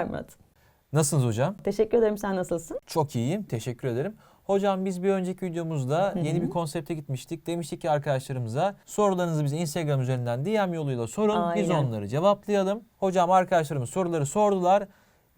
Merhabalar Murat. Nasılsınız hocam? Teşekkür ederim. Sen nasılsın? Çok iyiyim. Teşekkür ederim. Hocam biz bir önceki videomuzda yeni bir konsepte gitmiştik. Demiştik ki arkadaşlarımıza sorularınızı bize Instagram üzerinden DM yoluyla sorun. Biz Aynen. onları cevaplayalım. Hocam arkadaşlarımız soruları sordular.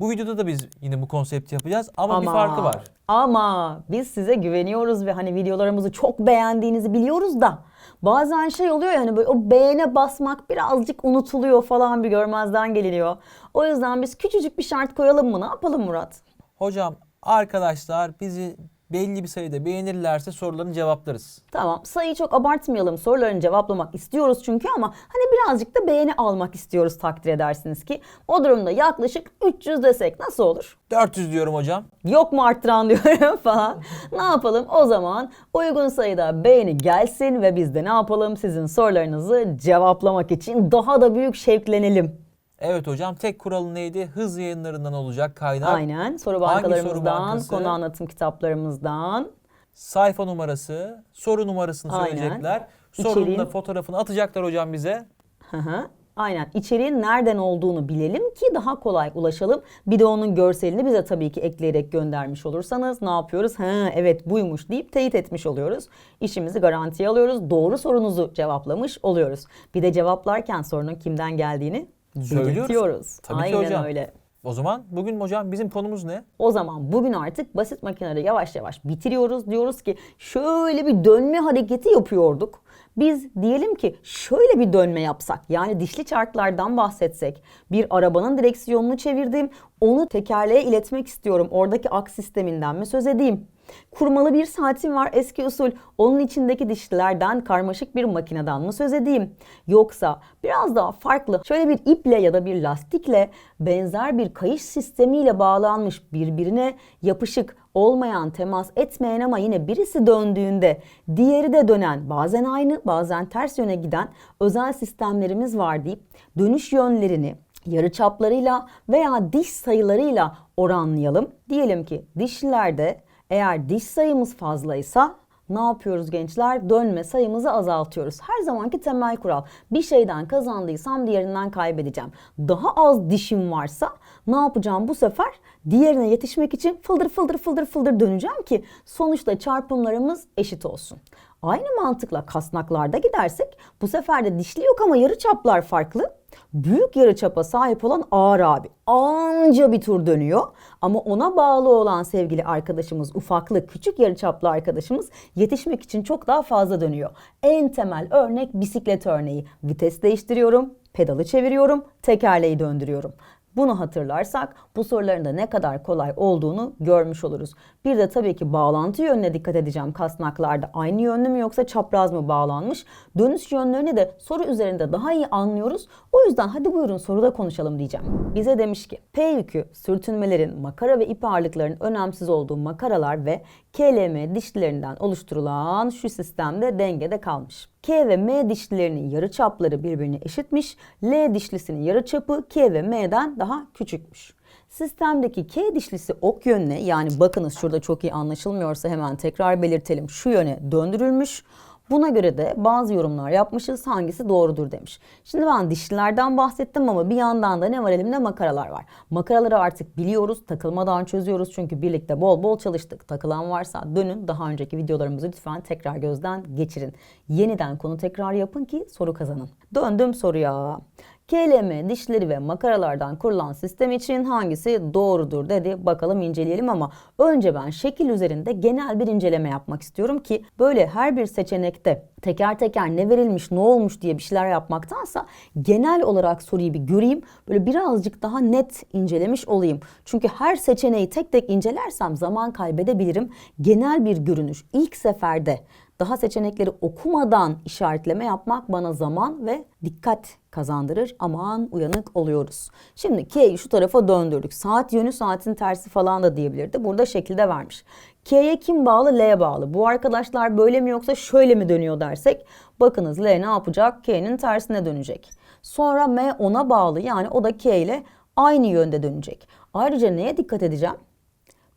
Bu videoda da biz yine bu konsepti yapacağız ama, bir farkı var. Ama biz size güveniyoruz ve hani videolarımızı çok beğendiğinizi biliyoruz da bazen şey oluyor yani böyle o beğene basmak birazcık unutuluyor falan bir görmezden geliniyor. O yüzden biz küçücük bir şart koyalım mı? Ne yapalım Murat? Hocam arkadaşlar bizi belli bir sayıda beğenirlerse sorularını cevaplarız. Tamam sayıyı çok abartmayalım sorularını cevaplamak istiyoruz çünkü ama hani birazcık da beğeni almak istiyoruz takdir edersiniz ki. O durumda yaklaşık 300 desek nasıl olur? 400 diyorum hocam. Yok mu arttıran diyorum falan. ne yapalım o zaman uygun sayıda beğeni gelsin ve biz de ne yapalım sizin sorularınızı cevaplamak için daha da büyük şevklenelim. Evet hocam tek kuralı neydi? Hız yayınlarından olacak kaynak. Aynen soru Hangi soru bankalarımızdan, konu anlatım kitaplarımızdan. sayfa numarası, soru numarasını Aynen. söyleyecekler. Sorunun da İçeriğin- fotoğrafını atacaklar hocam bize. Hı hı. Aynen içeriğin nereden olduğunu bilelim ki daha kolay ulaşalım. Bir de onun görselini bize tabii ki ekleyerek göndermiş olursanız ne yapıyoruz? Ha evet buymuş deyip teyit etmiş oluyoruz. İşimizi garantiye alıyoruz. Doğru sorunuzu cevaplamış oluyoruz. Bir de cevaplarken sorunun kimden geldiğini Söylüyoruz. belirtiyoruz. Tabii ki Aynen hocam. öyle. O zaman bugün hocam bizim konumuz ne? O zaman bugün artık basit makineleri yavaş yavaş bitiriyoruz. Diyoruz ki şöyle bir dönme hareketi yapıyorduk. Biz diyelim ki şöyle bir dönme yapsak yani dişli çarklardan bahsetsek bir arabanın direksiyonunu çevirdim onu tekerleğe iletmek istiyorum oradaki aks sisteminden mi söz edeyim? Kurmalı bir saatim var eski usul. Onun içindeki dişlilerden karmaşık bir makineden mı söz edeyim? Yoksa biraz daha farklı şöyle bir iple ya da bir lastikle benzer bir kayış sistemiyle bağlanmış birbirine yapışık olmayan, temas etmeyen ama yine birisi döndüğünde diğeri de dönen, bazen aynı, bazen ters yöne giden özel sistemlerimiz var deyip dönüş yönlerini yarıçaplarıyla veya diş sayılarıyla oranlayalım. Diyelim ki dişlilerde eğer diş sayımız fazlaysa ne yapıyoruz gençler? Dönme sayımızı azaltıyoruz. Her zamanki temel kural. Bir şeyden kazandıysam diğerinden kaybedeceğim. Daha az dişim varsa ne yapacağım bu sefer? Diğerine yetişmek için fıldır fıldır fıldır fıldır döneceğim ki sonuçta çarpımlarımız eşit olsun. Aynı mantıkla kasnaklarda gidersek bu sefer de dişli yok ama yarı çaplar farklı. Büyük yarıçapa sahip olan ağır abi anca bir tur dönüyor ama ona bağlı olan sevgili arkadaşımız ufaklı küçük yarıçaplı arkadaşımız yetişmek için çok daha fazla dönüyor. En temel örnek bisiklet örneği. Vites değiştiriyorum, pedalı çeviriyorum, tekerleği döndürüyorum. Bunu hatırlarsak bu soruların da ne kadar kolay olduğunu görmüş oluruz. Bir de tabii ki bağlantı yönüne dikkat edeceğim kasnaklarda. Aynı yönlü mü yoksa çapraz mı bağlanmış? Dönüş yönlerini de soru üzerinde daha iyi anlıyoruz. O yüzden hadi buyurun soruda konuşalım diyeceğim. Bize demiş ki P yükü, sürtünmelerin, makara ve ip ağırlıklarının önemsiz olduğu makaralar ve KLM dişlilerinden oluşturulan şu sistemde dengede kalmış. K ve M dişlilerinin yarıçapları birbirine eşitmiş. L dişlisinin yarıçapı K ve M'den daha küçükmüş. Sistemdeki K dişlisi ok yönüne yani bakınız şurada çok iyi anlaşılmıyorsa hemen tekrar belirtelim. Şu yöne döndürülmüş. Buna göre de bazı yorumlar yapmışız hangisi doğrudur demiş. Şimdi ben dişlilerden bahsettim ama bir yandan da ne var elimde makaralar var. Makaraları artık biliyoruz takılmadan çözüyoruz çünkü birlikte bol bol çalıştık. Takılan varsa dönün daha önceki videolarımızı lütfen tekrar gözden geçirin. Yeniden konu tekrar yapın ki soru kazanın. Döndüm soruya. KLM dişleri ve makaralardan kurulan sistem için hangisi doğrudur dedi. Bakalım inceleyelim ama önce ben şekil üzerinde genel bir inceleme yapmak istiyorum ki böyle her bir seçenekte teker teker ne verilmiş ne olmuş diye bir şeyler yapmaktansa genel olarak soruyu bir göreyim böyle birazcık daha net incelemiş olayım. Çünkü her seçeneği tek tek incelersem zaman kaybedebilirim. Genel bir görünüş ilk seferde daha seçenekleri okumadan işaretleme yapmak bana zaman ve dikkat kazandırır. Aman uyanık oluyoruz. Şimdi K'yi şu tarafa döndürdük. Saat yönü saatin tersi falan da diyebilirdi. Burada şekilde vermiş. K'ye kim bağlı? L'ye bağlı. Bu arkadaşlar böyle mi yoksa şöyle mi dönüyor dersek bakınız L ne yapacak? K'nin tersine dönecek. Sonra M ona bağlı yani o da K ile aynı yönde dönecek. Ayrıca neye dikkat edeceğim?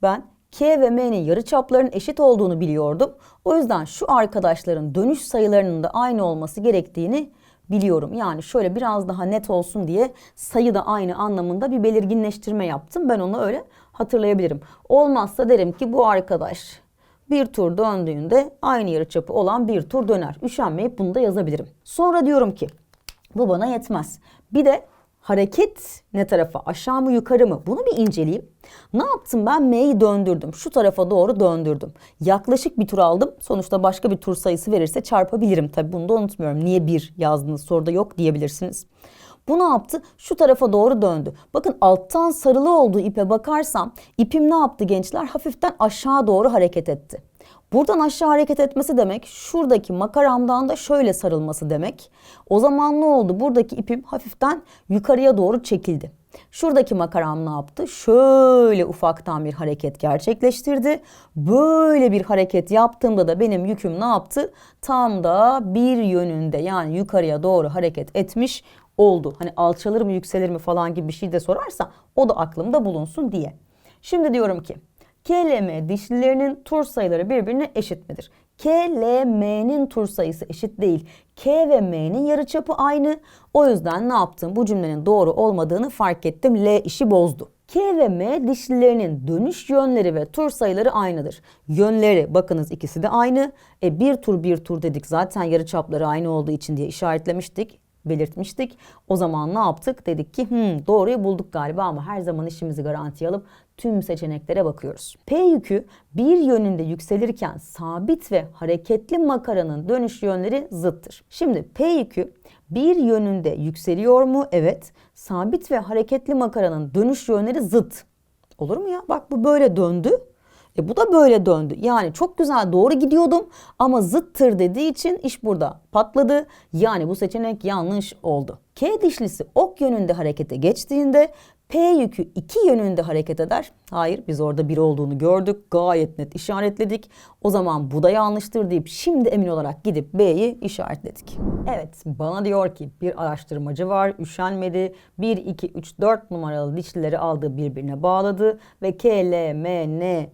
Ben K ve M'nin yarıçaplarının eşit olduğunu biliyordum. O yüzden şu arkadaşların dönüş sayılarının da aynı olması gerektiğini biliyorum. Yani şöyle biraz daha net olsun diye sayı da aynı anlamında bir belirginleştirme yaptım. Ben onu öyle hatırlayabilirim. Olmazsa derim ki bu arkadaş bir tur döndüğünde aynı yarıçapı olan bir tur döner. Üşenmeyip bunu da yazabilirim. Sonra diyorum ki bu bana yetmez. Bir de hareket ne tarafa aşağı mı yukarı mı bunu bir inceleyeyim. Ne yaptım ben M'yi döndürdüm. Şu tarafa doğru döndürdüm. Yaklaşık bir tur aldım. Sonuçta başka bir tur sayısı verirse çarpabilirim. Tabi bunu da unutmuyorum. Niye bir yazdınız soruda yok diyebilirsiniz. Bu ne yaptı? Şu tarafa doğru döndü. Bakın alttan sarılı olduğu ipe bakarsam ipim ne yaptı gençler? Hafiften aşağı doğru hareket etti. Buradan aşağı hareket etmesi demek şuradaki makaramdan da şöyle sarılması demek. O zaman ne oldu? Buradaki ipim hafiften yukarıya doğru çekildi. Şuradaki makaram ne yaptı? Şöyle ufaktan bir hareket gerçekleştirdi. Böyle bir hareket yaptığımda da benim yüküm ne yaptı? Tam da bir yönünde yani yukarıya doğru hareket etmiş oldu. Hani alçalır mı yükselir mi falan gibi bir şey de sorarsa o da aklımda bulunsun diye. Şimdi diyorum ki K ile M dişlilerinin tur sayıları birbirine eşit midir? K ile M'nin tur sayısı eşit değil. K ve M'nin yarıçapı aynı. O yüzden ne yaptım? Bu cümlenin doğru olmadığını fark ettim. L işi bozdu. K ve M dişlilerinin dönüş yönleri ve tur sayıları aynıdır. Yönleri bakınız ikisi de aynı. E bir tur bir tur dedik zaten yarıçapları aynı olduğu için diye işaretlemiştik belirtmiştik. O zaman ne yaptık? Dedik ki hmm, doğruyu bulduk galiba ama her zaman işimizi garantiye alıp tüm seçeneklere bakıyoruz. P yükü bir yönünde yükselirken sabit ve hareketli makaranın dönüş yönleri zıttır. Şimdi P yükü bir yönünde yükseliyor mu? Evet. Sabit ve hareketli makaranın dönüş yönleri zıt. Olur mu ya? Bak bu böyle döndü. E bu da böyle döndü. Yani çok güzel doğru gidiyordum ama zıttır dediği için iş burada patladı. Yani bu seçenek yanlış oldu. K dişlisi ok yönünde harekete geçtiğinde P yükü iki yönünde hareket eder. Hayır biz orada bir olduğunu gördük. Gayet net işaretledik. O zaman bu da yanlıştır deyip şimdi emin olarak gidip B'yi işaretledik. Evet bana diyor ki bir araştırmacı var üşenmedi. 1, 2, 3, 4 numaralı dişlileri aldığı birbirine bağladı ve K, L, M, N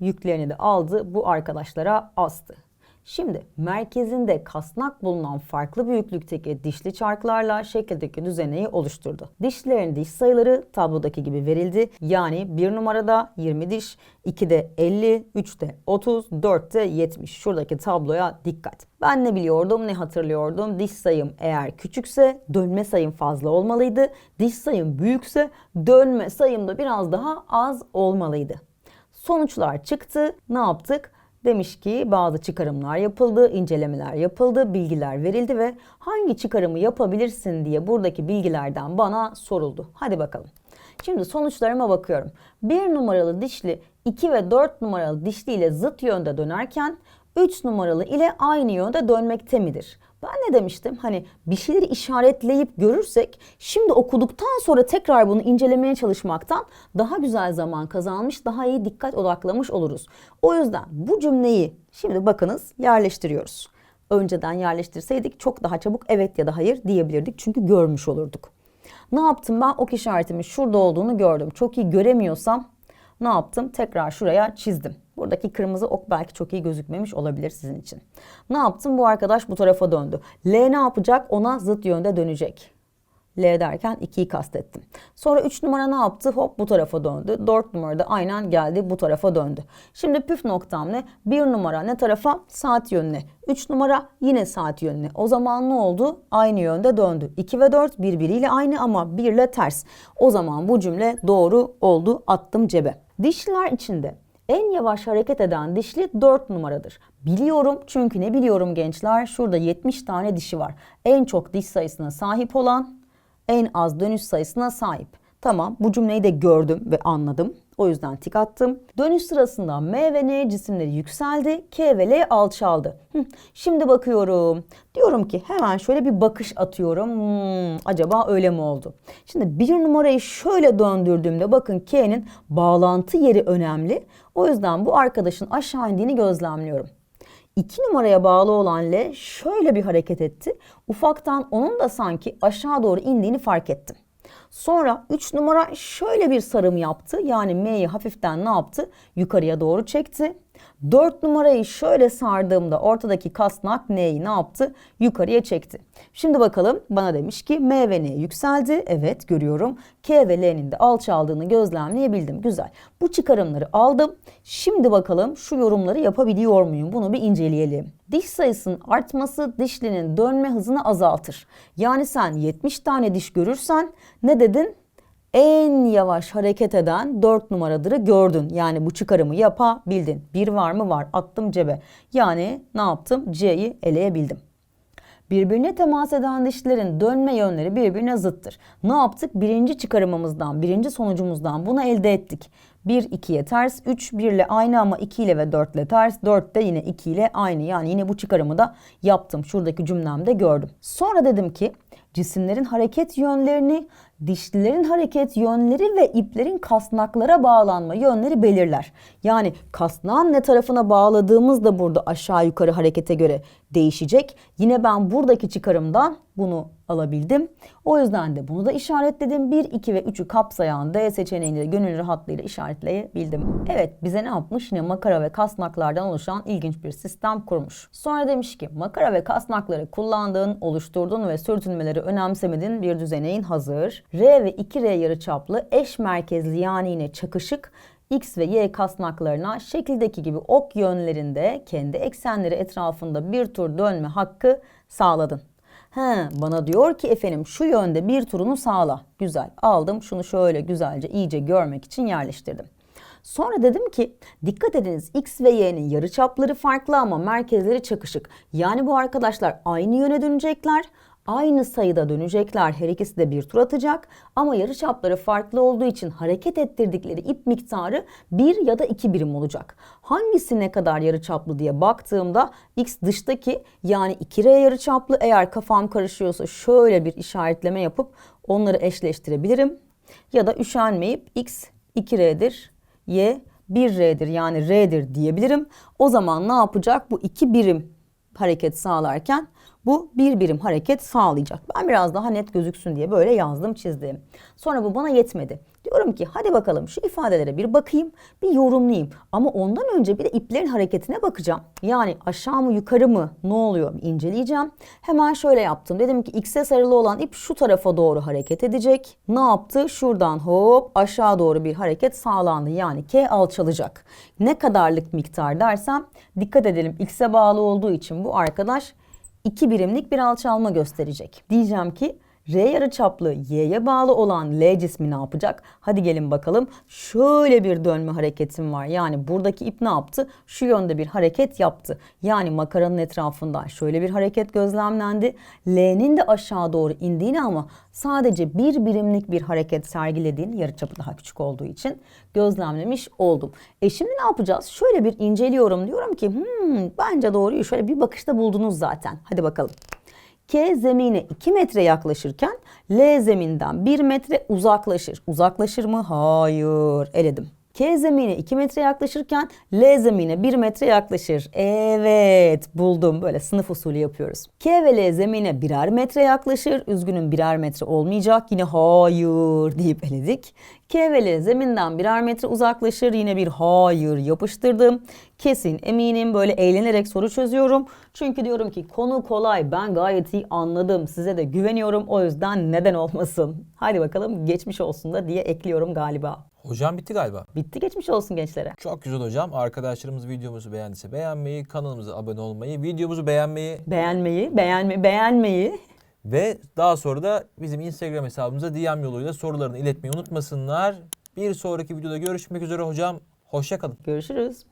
yüklerini de aldı bu arkadaşlara astı. Şimdi merkezinde kasnak bulunan farklı büyüklükteki dişli çarklarla şekildeki düzeneyi oluşturdu. Dişlerin diş sayıları tablodaki gibi verildi. Yani 1 numarada 20 diş, 2'de 50, 3'te 30, 4'te 70. Şuradaki tabloya dikkat. Ben ne biliyordum ne hatırlıyordum. Diş sayım eğer küçükse dönme sayım fazla olmalıydı. Diş sayım büyükse dönme sayım da biraz daha az olmalıydı. Sonuçlar çıktı. Ne yaptık? Demiş ki bazı çıkarımlar yapıldı, incelemeler yapıldı, bilgiler verildi ve hangi çıkarımı yapabilirsin diye buradaki bilgilerden bana soruldu. Hadi bakalım. Şimdi sonuçlarıma bakıyorum. 1 numaralı dişli 2 ve 4 numaralı dişli ile zıt yönde dönerken 3 numaralı ile aynı yönde dönmekte midir? Ben ne demiştim? Hani bir şeyleri işaretleyip görürsek şimdi okuduktan sonra tekrar bunu incelemeye çalışmaktan daha güzel zaman kazanmış, daha iyi dikkat odaklamış oluruz. O yüzden bu cümleyi şimdi bakınız yerleştiriyoruz. Önceden yerleştirseydik çok daha çabuk evet ya da hayır diyebilirdik çünkü görmüş olurduk. Ne yaptım ben ok işaretimin şurada olduğunu gördüm. Çok iyi göremiyorsam ne yaptım? Tekrar şuraya çizdim. Buradaki kırmızı ok belki çok iyi gözükmemiş olabilir sizin için. Ne yaptım? Bu arkadaş bu tarafa döndü. L ne yapacak? Ona zıt yönde dönecek. L derken 2'yi kastettim. Sonra 3 numara ne yaptı? Hop bu tarafa döndü. 4 numara da aynen geldi bu tarafa döndü. Şimdi püf noktam ne? 1 numara ne tarafa? Saat yönüne. 3 numara yine saat yönüne. O zaman ne oldu? Aynı yönde döndü. 2 ve 4 birbiriyle aynı ama 1 ile ters. O zaman bu cümle doğru oldu. Attım cebe. Dişliler içinde en yavaş hareket eden dişli 4 numaradır. Biliyorum çünkü ne biliyorum gençler? Şurada 70 tane dişi var. En çok diş sayısına sahip olan en az dönüş sayısına sahip. Tamam bu cümleyi de gördüm ve anladım. O yüzden tik attım. Dönüş sırasında M ve N cisimleri yükseldi. K ve L alçaldı. Hı, şimdi bakıyorum. Diyorum ki hemen şöyle bir bakış atıyorum. Hmm, acaba öyle mi oldu? Şimdi bir numarayı şöyle döndürdüğümde bakın K'nin bağlantı yeri önemli. O yüzden bu arkadaşın aşağı indiğini gözlemliyorum. 2 numaraya bağlı olan L şöyle bir hareket etti. Ufaktan onun da sanki aşağı doğru indiğini fark ettim. Sonra 3 numara şöyle bir sarım yaptı. Yani M'yi hafiften ne yaptı? Yukarıya doğru çekti. 4 numarayı şöyle sardığımda ortadaki kasnak N'yi ne yaptı? Yukarıya çekti. Şimdi bakalım bana demiş ki M ve N yükseldi. Evet görüyorum. K ve L'nin de alçaldığını gözlemleyebildim. Güzel. Bu çıkarımları aldım. Şimdi bakalım şu yorumları yapabiliyor muyum? Bunu bir inceleyelim. Diş sayısının artması dişlinin dönme hızını azaltır. Yani sen 70 tane diş görürsen ne dedin? En yavaş hareket eden 4 numaradırı gördün. Yani bu çıkarımı yapabildin. Bir var mı var attım cebe. Yani ne yaptım? C'yi eleyebildim. Birbirine temas eden dişlerin dönme yönleri birbirine zıttır. Ne yaptık? Birinci çıkarımımızdan, birinci sonucumuzdan bunu elde ettik. 1 2'ye ters, 3 1 ile aynı ama 2 ile ve 4 ile ters, 4 de yine 2 ile aynı. Yani yine bu çıkarımı da yaptım. Şuradaki cümlemde gördüm. Sonra dedim ki cisimlerin hareket yönlerini, dişlilerin hareket yönleri ve iplerin kasnaklara bağlanma yönleri belirler. Yani kasnağın ne tarafına bağladığımız da burada aşağı yukarı harekete göre değişecek. Yine ben buradaki çıkarımdan bunu alabildim. O yüzden de bunu da işaretledim. 1, 2 ve 3'ü kapsayan D seçeneğini de gönül rahatlığıyla işaretleyebildim. Evet bize ne yapmış? Yine makara ve kasnaklardan oluşan ilginç bir sistem kurmuş. Sonra demiş ki makara ve kasnakları kullandığın, oluşturduğun ve sürtünmeleri önemsemediğin bir düzeneğin hazır. R ve 2R yarıçaplı eş merkezli yani yine çakışık X ve Y kasnaklarına şekildeki gibi ok yönlerinde kendi eksenleri etrafında bir tur dönme hakkı sağladın. He, bana diyor ki efendim şu yönde bir turunu sağla. Güzel aldım şunu şöyle güzelce iyice görmek için yerleştirdim. Sonra dedim ki dikkat ediniz X ve Y'nin yarıçapları farklı ama merkezleri çakışık. Yani bu arkadaşlar aynı yöne dönecekler. Aynı sayıda dönecekler. Her ikisi de bir tur atacak. Ama yarıçapları farklı olduğu için hareket ettirdikleri ip miktarı bir ya da iki birim olacak. Hangisi ne kadar yarıçaplı diye baktığımda X dıştaki yani 2R yarıçaplı eğer kafam karışıyorsa şöyle bir işaretleme yapıp onları eşleştirebilirim. Ya da üşenmeyip X 2R'dir, Y 1R'dir yani R'dir diyebilirim. O zaman ne yapacak? Bu iki birim hareket sağlarken bu bir birim hareket sağlayacak. Ben biraz daha net gözüksün diye böyle yazdım çizdim. Sonra bu bana yetmedi. Diyorum ki hadi bakalım şu ifadelere bir bakayım, bir yorumlayayım. Ama ondan önce bir de iplerin hareketine bakacağım. Yani aşağı mı yukarı mı ne oluyor inceleyeceğim. Hemen şöyle yaptım. Dedim ki X'e sarılı olan ip şu tarafa doğru hareket edecek. Ne yaptı? Şuradan hop aşağı doğru bir hareket sağlandı. Yani K alçalacak. Ne kadarlık miktar dersem dikkat edelim X'e bağlı olduğu için bu arkadaş 2 birimlik bir alçalma gösterecek. Diyeceğim ki R yarıçaplı Y'ye bağlı olan L cismi ne yapacak? Hadi gelin bakalım. Şöyle bir dönme hareketim var. Yani buradaki ip ne yaptı? Şu yönde bir hareket yaptı. Yani makaranın etrafından şöyle bir hareket gözlemlendi. L'nin de aşağı doğru indiğini ama sadece bir birimlik bir hareket sergilediğini yarıçapı daha küçük olduğu için gözlemlemiş oldum. E şimdi ne yapacağız? Şöyle bir inceliyorum. Diyorum ki hmm, bence doğruyu şöyle bir bakışta buldunuz zaten. Hadi bakalım. K zemine 2 metre yaklaşırken L zeminden 1 metre uzaklaşır. Uzaklaşır mı? Hayır. Eledim. K zemine 2 metre yaklaşırken L zemine 1 metre yaklaşır. Evet buldum. Böyle sınıf usulü yapıyoruz. K ve L zemine birer metre yaklaşır. Üzgünüm birer metre olmayacak. Yine hayır deyip eledik. K ve L zeminden birer metre uzaklaşır. Yine bir hayır yapıştırdım. Kesin eminim böyle eğlenerek soru çözüyorum. Çünkü diyorum ki konu kolay. Ben gayet iyi anladım. Size de güveniyorum. O yüzden neden olmasın? Hadi bakalım geçmiş olsun da diye ekliyorum galiba. Hocam bitti galiba. Bitti geçmiş olsun gençlere. Çok güzel hocam. Arkadaşlarımız videomuzu beğendiyse beğenmeyi, kanalımıza abone olmayı, videomuzu beğenmeyi Beğenmeyi, beğenme, beğenmeyi. ve daha sonra da bizim Instagram hesabımıza DM yoluyla sorularını iletmeyi unutmasınlar. Bir sonraki videoda görüşmek üzere hocam. Hoşça kalın. Görüşürüz.